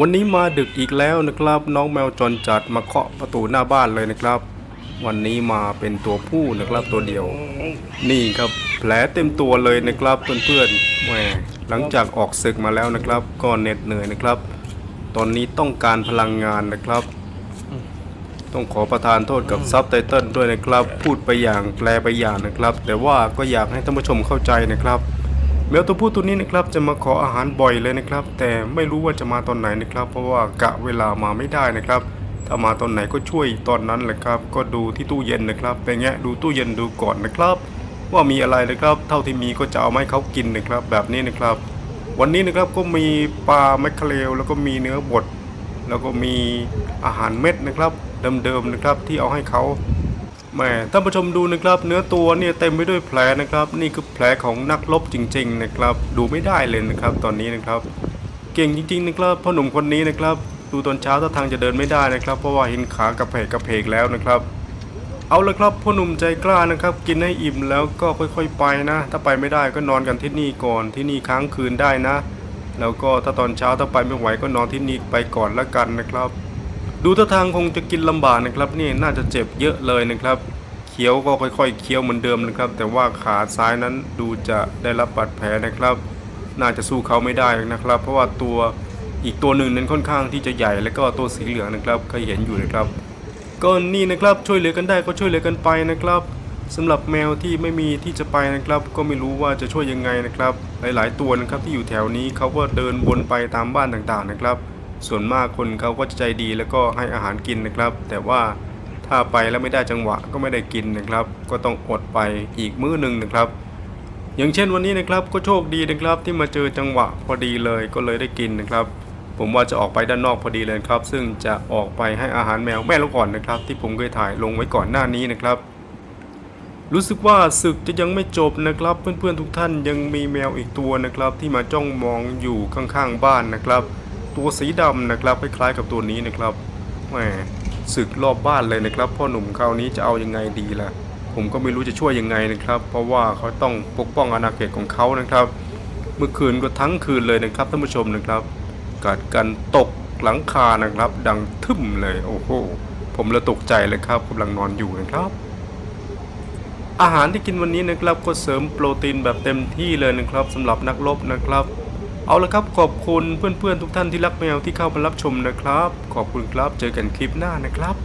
วันนี้มาดึกอีกแล้วนะครับ น้องแมวจรจัดมาเคาะประตูหน้าบ้านเลยนะครับ วันนี้มาเป็นตัวผู้นะครับตัวเดียว นี่ครับแผลเต็มตัวเลยนะครับเพื่อนๆแหมหลังจากออกศึกมาแล้วนะครับ ก็เหน็ดเหนื่อยนะครับ ตอนนี้ต้องการพลังงานนะครับ ต้องขอประทานโทษกับซับไตเติลด้วยนะครับ พูดไปอย่างแปลไปอย่างนะครับ แต่ว่าก็อยากให้ท่านผู้ชมเข้าใจนะครับ แมวตัวผู้ตัวนี้นะครับจะมาขออาหารบ่อยเลยนะครับ แต่ไม่รู้ว่าจะมาตอนไหนนะครับ เพราะว่ากะเวลามาไม่ได้นะครับ ถ้ามาตอนไหนก็ช่วยตอนนั้นแหละครับ ก็ดูที่ตู้เย็นนะครับไปแงะดูตู้เย็นดูก่อนนะครับ ว่ามีอะไรนะครับ เท่าที่มีก็จะเอามาให้เขากินนะครับ แบบนี้นะครับ วันนี้นะครับก็มีปลาแมคเคเรลแล้วก็มีเนื้อบดแล้วก็มีอาหารเม็ดนะครับ เดิมๆนะครับที่เอาให้เขา แหมท่านผู้ชมดูนะครับเนื้อตัวเนี่ยเต็มไปด้วยแผลนะครับ นี่คือแผลของนักรบจริง ๆ นะครับ ดูไม่ได้เลยนะครับ ตอนนี้นะครับ เก่งจริง ๆ นะครับพ่อหนุ่มคนนี้นะครับ ดูตอนเช้าท่าทางจะเดินไม่ได้นะครับ เพราะว่าเห็นขากระเพกกระเพกแล้วนะครับ เอาละครับพ่อหนุ่มใจกล้านะครับ กินให้อิ่มแล้วก็ค่อย ๆ ไปนะ ถ้าไปไม่ได้ก็นอนกันที่นี่ก่อนที่นี่ค้างคืนได้นะ แล้วก็ถ้าตอนเช้าถ้าไปไม่ไหวก็นอนที่นี่ไปก่อนละกันนะครับ ดูท่าทางคงจะกินลำบากนะครับนี่น่าจะเจ็บเยอะเลยนะครับ เคี้ยวก็ค่อยๆเคี้ยวเหมือนเดิมนะครับ แต่ว่าขาซ้ายนั้นดูจะได้รับบาดแผลนะครับ น่าจะสู้เขาไม่ได้นะครับ เพราะว่าตัวอีกตัวหนึ่งนั้นค่อนข้างที่จะใหญ่แล้วก็ตัวสีเหลืองนะครับเคยเห็นอยู่นะครับ ก็นี่นะครับช่วยเหลือกันได้ก็ช่วยเหลือกันไปนะครับสำหรับแมวที่ไม่มีที่จะไปนะครับ ก็ไม่รู้ว่าจะช่วยยังไงนะครับ หลาย ๆ ตัวนะครับที่อยู่แถวนี้เขาก็เดินวนไปตามบ้านต่างๆนะครับ ส่วนมากคนเขาก็จะใจดีแล้วก็ให้อาหารกินนะครับ แต่ว่าถ้าไปแล้วไม่ได้จังหวะก็ไม่ได้กินนะครับ ก็ต้องอดไปอีกมื้อหนึ่งนะครับ อย่างเช่นวันนี้นะครับก็โชคดีนะครับที่มาเจอจังหวะพอดีเลยก็เลยได้กินนะครับ ผมว่าจะออกไปด้านนอกพอดีเลยครับ ซึ่งจะออกไปให้อาหารแมวแม่ลูกอ่อนนะครับ ที่ผมเคยถ่ายลงไว้ก่อนหน้านี้นะครับรู้สึกว่าศึกจะยังไม่จบนะครับ เพื่อนๆทุกท่านยังมีแมวอีกตัวนะครับ ที่มาจ้องมองอยู่ข้างๆบ้านนะครับ ตัวสีดำนะครับคล้ายๆกับตัวนี้นะครับแหมศึกรอบบ้านเลยนะครับพ่อหนุ่มคราวนี้จะเอายังไงดีล่ะ ผมก็ไม่รู้จะช่วยยังไงนะครับ เพราะว่าเขาต้องปกป้องอาณาเขตของเขานะครับ เมื่อคืนก็ทั้งคืนเลยนะครับท่านผู้ชมนะครับกัดกันตกหลังคานะครับ ดังทึมเลยโอ้โหผมเลยตกใจเลยครับกำลังนอนอยู่นะครับอาหารที่กินวันนี้นะครับก็เสริมโปรตีนแบบเต็มที่เลยนะครับสำหรับนักรบนะครับ เอาละครับขอบคุณเพื่อนๆทุกท่านที่รักแมวที่เข้ามารับชมนะครับ ขอบคุณครับเจอกันคลิปหน้านะครับ